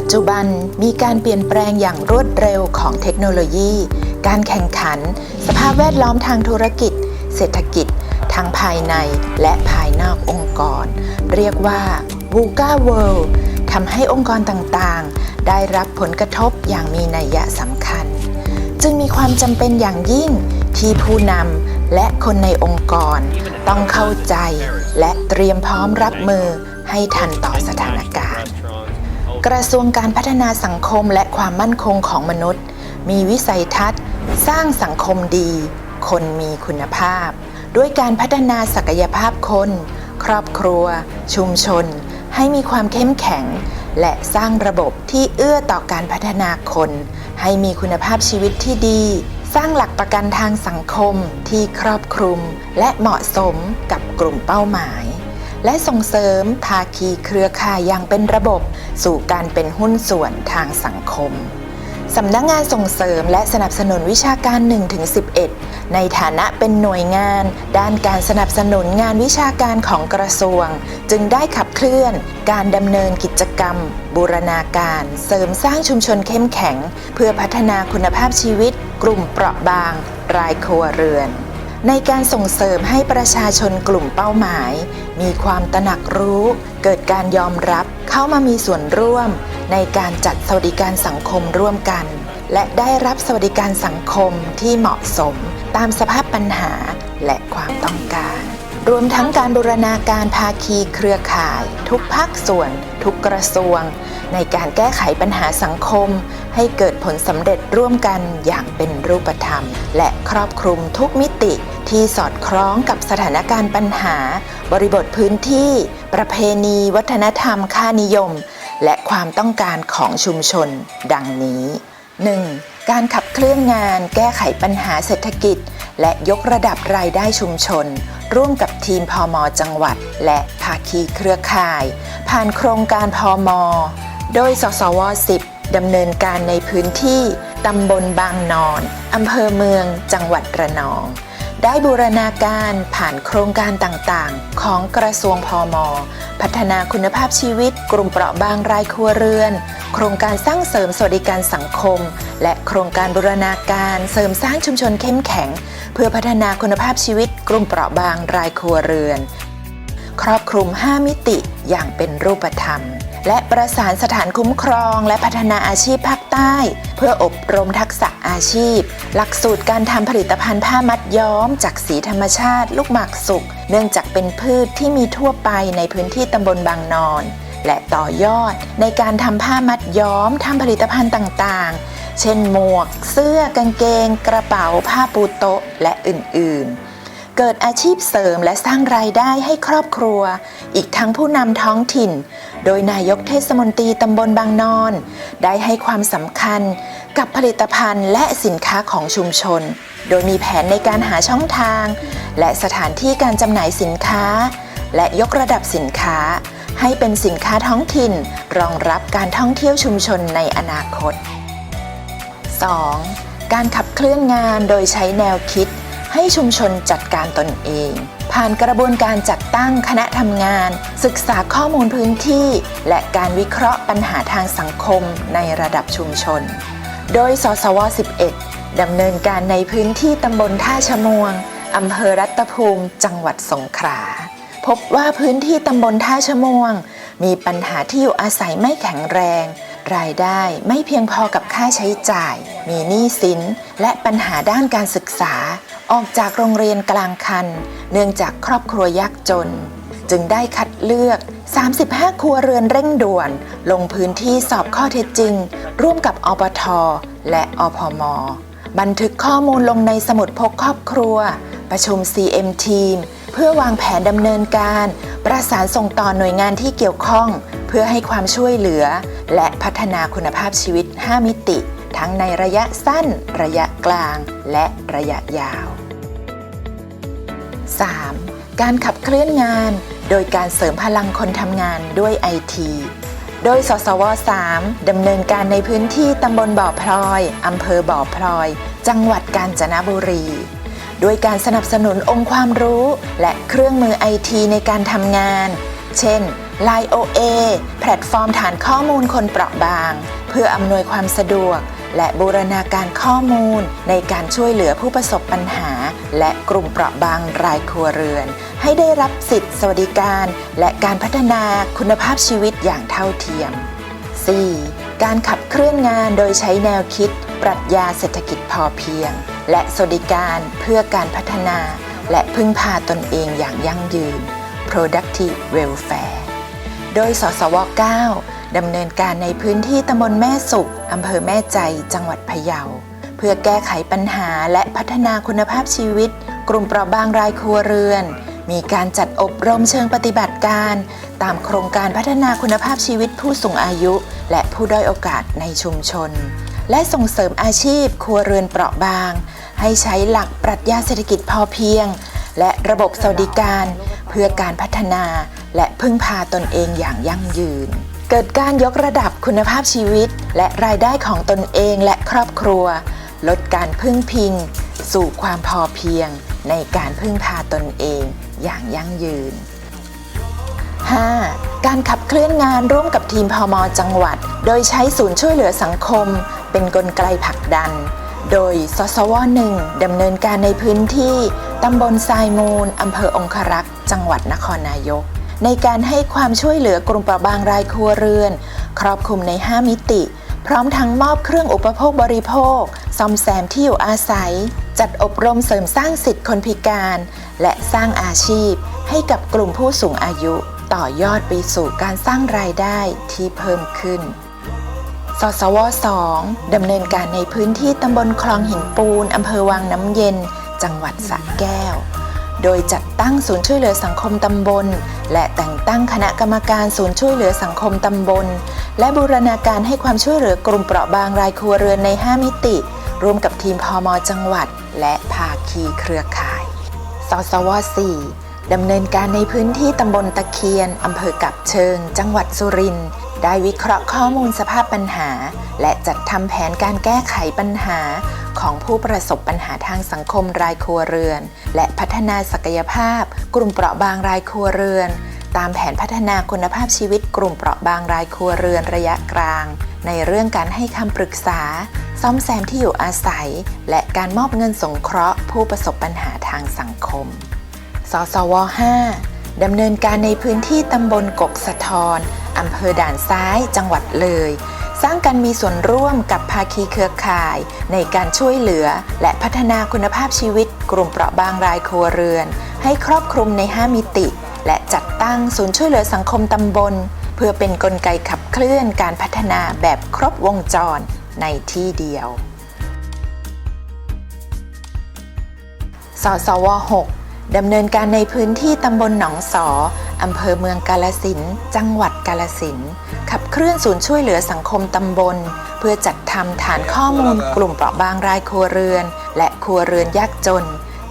ปัจจุบันมีการเปลี่ยนแปลงอย่างรวดเร็วของเทคโนโลยี การแข่งขัน สภาพแวดล้อมทางธุรกิจ เศรษฐกิจ ทั้งภายในและภายนอกองค์กร เรียกว่า VUCA World ทำให้องค์กรต่างๆ ได้รับผลกระทบอย่างมีนัยสำคัญ จึงมีความจำเป็นอย่างยิ่งที่ผู้นำและคนในองค์กร ต้องเข้าใจ และเตรียมพร้อมรับมือให้ทันต่อสถานการณ์ กระทรวงการพัฒนาสังคมและความมั่นคงของมนุษย์ มีวิสัยทัศน์ สร้างสังคมดี คนมีคุณภาพ ด้วยการพัฒนาศักยภาพคน ครอบครัว ชุมชน ให้มีความเข้มแข็ง และสร้างระบบที่เอื้อต่อการพัฒนาคน ให้มีคุณภาพชีวิตที่ดี สร้างหลักประกันทางสังคมที่ครอบคลุม และเหมาะสมกับกลุ่มเป้าหมาย และส่งเสริมภาคีเครือข่ายอย่างเป็นระบบ สู่การเป็นหุ้นส่วนทางสังคมสำนักงงานส่งเสริมและสนับสนุนวิชาการ 1-11 ในฐานะเป็นหน่วยงาน ด้านการสนับสนุนงานวิชาการของกระทรวง จึงได้ขับเคลื่อน การดำเนินกิจกรรม บูรณาการ เสริมสร้างชุมชนเข้มแข็ง เพื่อพัฒนาคุณภาพชีวิต กลุ่มเปราะบาง รายครัวเรือน ในการส่งเสริมให้ประชาชนกลุ่มเป้าหมาย มีความตระหนักรู้ เกิดการยอมรับเข้ามามีส่วนร่วม ในการจัดสวัสดิการสังคมร่วมกัน และได้รับสวัสดิการสังคมที่เหมาะสม ตามสภาพปัญหาและความต้องการ รวมทั้งการบูรณาการภาคีเครือข่าย ทุกภาคส่วน ทุกกระทรวง ในการแก้ไขปัญหาสังคม ให้เกิดผลสำเร็จร่วมกันอย่างเป็นรูปธรรม และครอบคลุมทุกมิติที่สอดคล้องกับสถานการณ์ปัญหา บริบทพื้นที่ ประเพณี วัฒนธรรม ค่านิยม และความต้องการของชุมชน ดังนี้ 1. การขับเคลื่อนงาน แก้ไขปัญหาเศรษฐกิจ และยกระดับรายได้ชุมชน ร่วมกับทีมพอมจังหวัด และภาคีเครือข่าย ผ่านโครงการพอมโดยสสว 10 ดำเนินการในพื้นที่ตำบลบางนอน อำเภอเมือง จังหวัดระนอง ได้บูรณาการผ่านโครงการต่างๆ ของกระทรวงพอมพัฒนาคุณภาพชีวิต กลุ่มเปราะบางรายครัวเรือน โครงการสร้างเสริมสวัสดิการสังคม และโครงการบูรณาการเสริมสร้างชุมชนเข้มแข็ง เพื่อพัฒนาคุณภาพชีวิต กลุ่มเปราะบางรายครัวเรือน ครอบคลุม 5 มิติอย่างเป็นรูปธรรม และประสานสถานคุ้มครอง และพัฒนาอาชีพภาคใต้ เพื่ออบรมทักษะอาชีพ หลักสูตรการทำผลิตภัณฑ์ผ้ามัดย้อม จากสีธรรมชาติ ลูกหมากสุก เนื่องจากเป็นพืชที่มีทั่วไปในพื้นที่ตำบลบางนอน และต่อยอดในการทำผ้ามัดย้อมทำผลิตภัณฑ์ต่างๆ เช่นหมวก เสื้อกางเกง กระเป๋าผ้าปูโต๊ะและอื่นๆเกิดอาชีพเสริมและสร้างรายได้ให้ครอบครัว อีกทั้งผู้นำท้องถิ่น โดยนายกเทศมนตรีตำบลบางนอน ได้ให้ความสำคัญกับผลิตภัณฑ์และสินค้าของชุมชน โดยมีแผนในการหาช่องทาง และสถานที่การจำหน่ายสินค้า และยกระดับสินค้า ให้เป็นสินค้าท้องถิ่น รองรับการท่องเที่ยวชุมชนในอนาคต 2. การขับเคลื่อนงานโดยใช้แนวคิดให้ชุมชนจัดการตนเอง ผ่านกระบวนการจัดตั้งคณะทำงาน ศึกษาข้อมูลพื้นที่ และการวิเคราะห์ปัญหาทางสังคมในระดับชุมชน โดย สสว 11 ดำเนินการในพื้นที่ตำบลท่าชะมวงอำเภอรัตภูมิ จังหวัดสงขลา พบว่าพื้นที่ตำบลท่าชะมวง มีปัญหาที่อยู่อาศัยไม่แข็งแรง รายได้ไม่เพียงพอกับค่าใช้จ่าย มีหนี้สิน และปัญหาด้านการศึกษา ออกจากโรงเรียนกลางคัน เนื่องจากครอบครัวยากจน จึงได้คัดเลือก 35 ครัวเรือนเร่งด่วน ลงพื้นที่สอบข้อเท็จจริง ร่วมกับอปท และอพม บันทึกข้อมูลลงในสมุดพกครอบครัว ประชุม CM Team เพื่อวางแผนดำเนินการ ประสานส่งต่อหน่วยงานที่เกี่ยวข้อง เพื่อให้ความช่วยเหลือ และพัฒนาคุณภาพชีวิต 5 มิติ ทั้งในระยะสั้น ระยะกลาง และระยะยาว 3. การขับเคลื่อนงาน โดยการเสริมพลังคนทำงานด้วยไอทีโดย สสว 3 ดำเนินการในพื้นที่ตำบลบ่อพลอย อำเภอบ่อพลอย จังหวัดกาญจนบุรี ด้วยการสนับสนุนองค์ความรู้ และเครื่องมือไอทีในการทำงาน เช่น Line OA แพลตฟอร์มฐานข้อมูลคนเปราะบาง เพื่ออำนวยความสะดวก และบูรณาการข้อมูล ในการช่วยเหลือผู้ประสบปัญหา และกลุ่มเปราะบางรายครัวเรือน ให้ได้รับสิทธิสวัสดิการ และการพัฒนาคุณภาพชีวิตอย่างเท่าเทียม 4. การขับเคลื่อนงานโดยใช้แนวคิด ปรัชญาเศรษฐกิจพอเพียง และสวัสดิการเพื่อการพัฒนา และพึ่งพาตนเองอย่างยั่งยืน productive welfare โดยสสว 9 ดำเนินการในพื้นที่ตำบลแม่สุขอำเภอแม่ใจ จังหวัดพะเยา เพื่อแก้ไขปัญหาและพัฒนาคุณภาพชีวิต กลุ่มเปราะบางรายครัวเรือน มีการจัดอบรมเชิงปฏิบัติการ ตามโครงการพัฒนาคุณภาพชีวิตผู้สูงอายุ และผู้ด้อยโอกาสในชุมชน และส่งเสริมอาชีพครัวเรือนเปราะบาง ให้ใช้หลักปรัชญาเศรษฐกิจพอเพียง และระบบสวัสดิการ เพื่อการพัฒนาและพึ่งพาตนเองอย่างยั่งยืน เกิดการยกระดับคุณภาพชีวิต และรายได้ของตนเองและครอบครัว ลดการพึ่งพิง สู่ความพอเพียง ในการพึ่งพาตนเองอย่างยั่งยืน 5. การขับเคลื่อนงานร่วมกับทีมพมจังหวัด โดยใช้ศูนย์ช่วยเหลือสังคม เป็นนกลไกผลักดัน โดยสสวหนึ่งดำเนินการในพื้นที่ตำบลทรายมูลอำเภอองครักษ์ จังหวัดนครนายก ในการให้ความช่วยเหลือกลุ่มเปราะบางรายครัวเรือน ครอบคลุมใน 5 มิติ พร้อมทั้งมอบเครื่องอุปโภคบริโภค ซ่อมแซมที่อยู่อาศัย จัดอบรมเสริมสร้างสิทธิคนพิการ และสร้างอาชีพ ให้กับกลุ่มผู้สูงอายุ ต่อยอดไปสู่การสร้างรายได้ที่เพิ่มขึ้น สสว2ดำเนินการในพื้นที่ตำบลคลองหินปูนอำเภอวังน้ำเย็น จังหวัดสระแก้ว โดยจัดตั้งศูนย์ช่วยเหลือสังคมตำบล และแต่งตั้งคณะกรรมการศูนย์ช่วยเหลือสังคมตำบล และบูรณาการให้ความช่วยเหลือกลุ่มเปราะบางรายครัวเรือนใน 5 มิติร่วมกับทีมพมจังหวัด และภาคีเครือข่าย สสว4ดำเนินการในพื้นที่ตำบลตะเคียนอำเภอกับเชิง จังหวัดสุรินทร์ ได้วิเคราะห์ข้อมูลสภาพปัญหา และจัดทำแผนการแก้ไขปัญหา ของผู้ประสบปัญหาทางสังคมรายครัวเรือน และพัฒนาศักยภาพ กลุ่มเปราะบางรายครัวเรือน ตามแผนพัฒนาคุณภาพชีวิตกลุ่มเปราะบางรายครัวเรือนระยะกลาง ในเรื่องการให้คำปรึกษา ซ่อมแซมที่อยู่อาศัย และการมอบเงินสงเคราะห์ ผู้ประสบปัญหาทางสังคม สสว 5ดำเนินการในพื้นที่ตำบลกกสะทอน อำเภอด่านซ้ายจังหวัดเลย สร้างการมีส่วนร่วมกับภาคีเครือข่าย ในการช่วยเหลือ และพัฒนาคุณภาพชีวิต กลุ่มเปราะบางรายครัวเรือน ให้ครอบคลุมใน 5 มิติ และจัดตั้งศูนย์ช่วยเหลือสังคมตำบล เพื่อเป็นนกลไกขับเคลื่อนการพัฒนาแบบครบวงจรในที่เดียว สสว 6ดำเนินการในพื้นที่ตำบลหนองสอ อำเภอเมืองกาลสินจังหวัดกาลสินขับเคลื่อนศูนย์ช่วยเหลือสังคมตำบล เพื่อจัดทำฐานข้อมูลกลุ่มเปราะบางรายครัวเรือน และครัวเรือนยากจน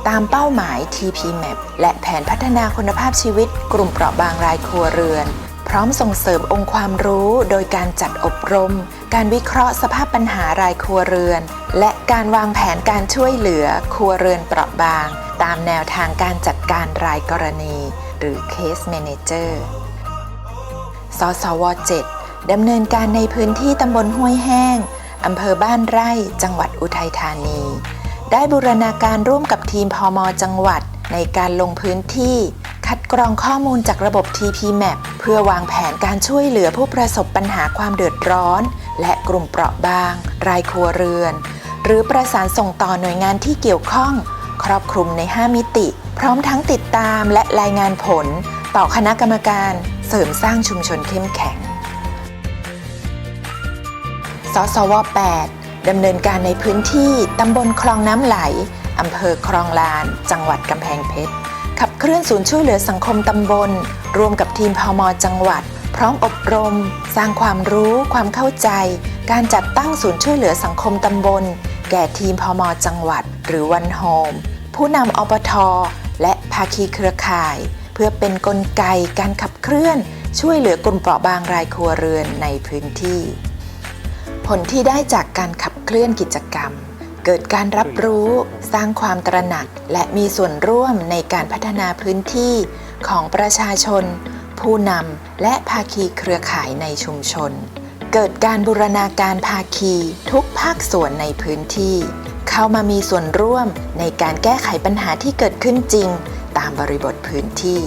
ตามเป้าหมาย TPMAP และแผนพัฒนาคุณภาพชีวิต กลุ่มเปราะบางรายครัวเรือน พร้อมส่งเสริมองค์ความรู้โดยการจัดอบรม การวิเคราะห์สภาพปัญหารายครัวเรือน และการวางแผนการช่วยเหลือครัวเรือนเปราะบาง ตามแนวทางการจัดการรายกรณี หรือ Case Manager สสว 7ดำเนินการในพื้นที่ตำบลห้วยแห้งอำเภอบ้านไร่ จังหวัดอุทัยธานี ได้บูรณาการร่วมกับทีมพมจังหวัดในการลงพื้นที่ คัดกรองข้อมูลจากระบบ TPMAP เพื่อวางแผนการช่วยเหลือผู้ประสบปัญหาความเดือดร้อน และกลุ่มเปราะบาง รายครัวเรือน หรือประสานส่งต่อหน่วยงานที่เกี่ยวข้อง ครอบคลุมใน 5 มิติ พร้อมทั้งติดตามและรายงานผลต่อคณะกรรมการเสริมสร้างชุมชนเข้มแข็ง สสว 8 ดำเนินการในพื้นที่ตำบลคลองน้ำไหล อำเภอคลองลาน จังหวัดกำแพงเพชร ขับเคลื่อนศูนย์ช่วยเหลือสังคมตำบล รวมกับทีมพมจังหวัด พร้อมอบรม สร้างความรู้ ความเข้าใจ การจัดตั้งศูนย์ช่วยเหลือสังคมตำบล แก่ทีมพมจังหวัด หรือวันโฮมผู้นำอปทาคีเครือข่าย เพื่อเป็นนกลไกการขับเคลื่อน ช่วยเหลือกลุ่มเปราะบางรายครัวเรือนในพื้นที่ ผลที่ได้จากการขับเคลื่อนกิจกรรม เกิดการรับรู้สร้างความตระหนัก และมีส่วนร่วมในการพัฒนาพื้นที่ของประชาชน ผู้นำและภาคีเครือข่ายในชุมชน เกิดการบูรณาการภาคีทุกภาคส่วนในพื้นที่เข้ามามีส่วนร่วมในการแก้ไขปัญหาที่เกิดขึ้นจริง ตามบริบทพื้นที่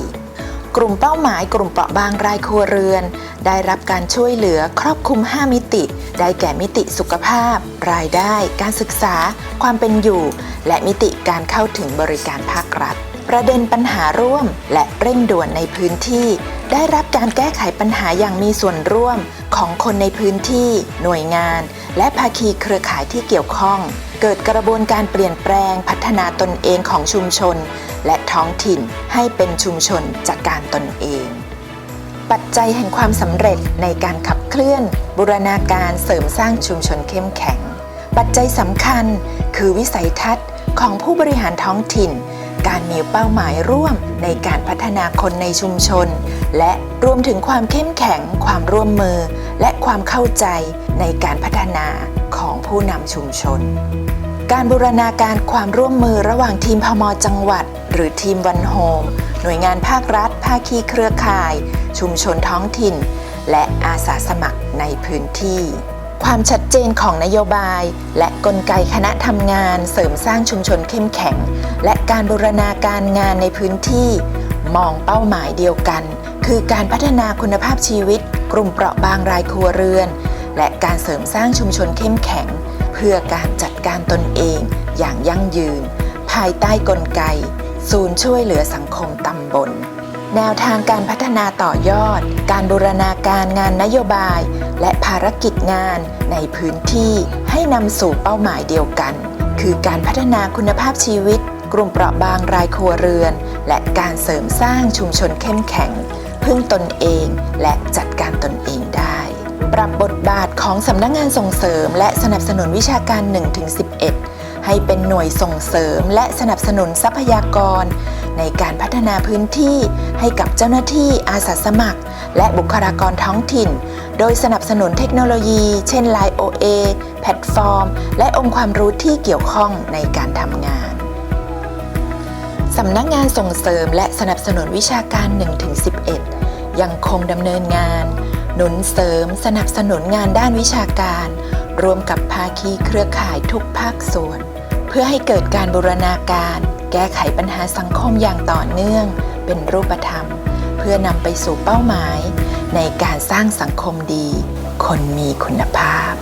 กลุ่มเป้าหมายกลุ่มเปราะบางรายครัวเรือน ได้รับการช่วยเหลือครอบคลุม 5 มิติ ได้แก่มิติสุขภาพ รายได้ การศึกษา ความเป็นอยู่ และมิติการเข้าถึงบริการภาครัฐ ประเด็นปัญหาร่วม และเร่งด่วนในพื้นที่ ได้รับการแก้ไขปัญหาอย่างมีส่วนร่วมของคนในพื้นที่ หน่วยงาน และภาคีเครือข่ายที่เกี่ยวข้อง เกิดกระบวนการเปลี่ยนแปลงพัฒนาตนเองของชุมชน และท้องถิ่นให้เป็นชุมชนจากการตนเอง ปัจจัยแห่งความสำเร็จในการขับเคลื่อน บูรณาการเสริมสร้างชุมชนเข้มแข็ง ปัจจัยสำคัญคือวิสัยทัศน์ของผู้บริหารท้องถิ่น การมีเป้าหมายร่วมในการพัฒนาคนในชุมชน และรวมถึงความเข้มแข็ง ความร่วมมือ และความเข้าใจในการพัฒนาของผู้นำชุมชน การบูรณาการความร่วมมือระหว่างทีมพมจังหวัด หรือทีมวันโฮมหน่วยงานภาครัฐ ภาคีเครือข่าย ชุมชนท้องถิ่น และอาสาสมัครในพื้นที่ ความชัดเจนของนโยบาย และกลไกคณะทำงาน เสริมสร้างชุมชนเข้มแข็ง และการบูรณาการงานในพื้นที่ มองเป้าหมายเดียวกัน คือการพัฒนาคุณภาพชีวิต กลุ่มเปราะบางรายครัวเรือน และการเสริมสร้างชุมชนเข้มแข็ง เพื่อการจัดการตนเองอย่างยั่งยืน ภายใต้กลไก ศูนย์ช่วยเหลือสังคมตำบล แนวทางการพัฒนาต่อยอด การบูรณาการงานนโยบาย และภารกิจงานในพื้นที่ให้นำสู่เป้าหมายเดียวกัน คือการพัฒนาคุณภาพชีวิต กลุ่มเปราะบางรายครัวเรือน และการเสริมสร้างชุมชนเข้มแข็ง พึ่งตนเองและจัดการตนเองได้ ปรับบทบาทของสำนักงงานส่งเสริม และสนับสนุนวิชาการ 1-11 ให้เป็นหน่วยส่งเสริมและสนับสนุนทรัพยากร ในการพัฒนาพื้นที่ให้กับเจ้าหน้าที่อาสาสมัคร และบุคลากรท้องถิ่น โดยสนับสนุนเทคโนโลยี เช่น Line OA แพลตฟอร์ม และองค์ความรู้ที่เกี่ยวข้องในการทำงานสำนักงานส่งเสริมและสนับสนุนวิชาการ 1-11 ยังคงดำเนินงาน หนุนเสริมสนับสนุนงานด้านวิชาการ รวมกับภาคีเครือข่ายทุกภาคส่วน เพื่อให้เกิดการบูรณาการ แก้ไขปัญหาสังคมอย่างต่อเนื่อง เป็นรูปธรรม เพื่อนำไปสู่เป้าหมาย ในการสร้างสังคมดี คนมีคุณภาพ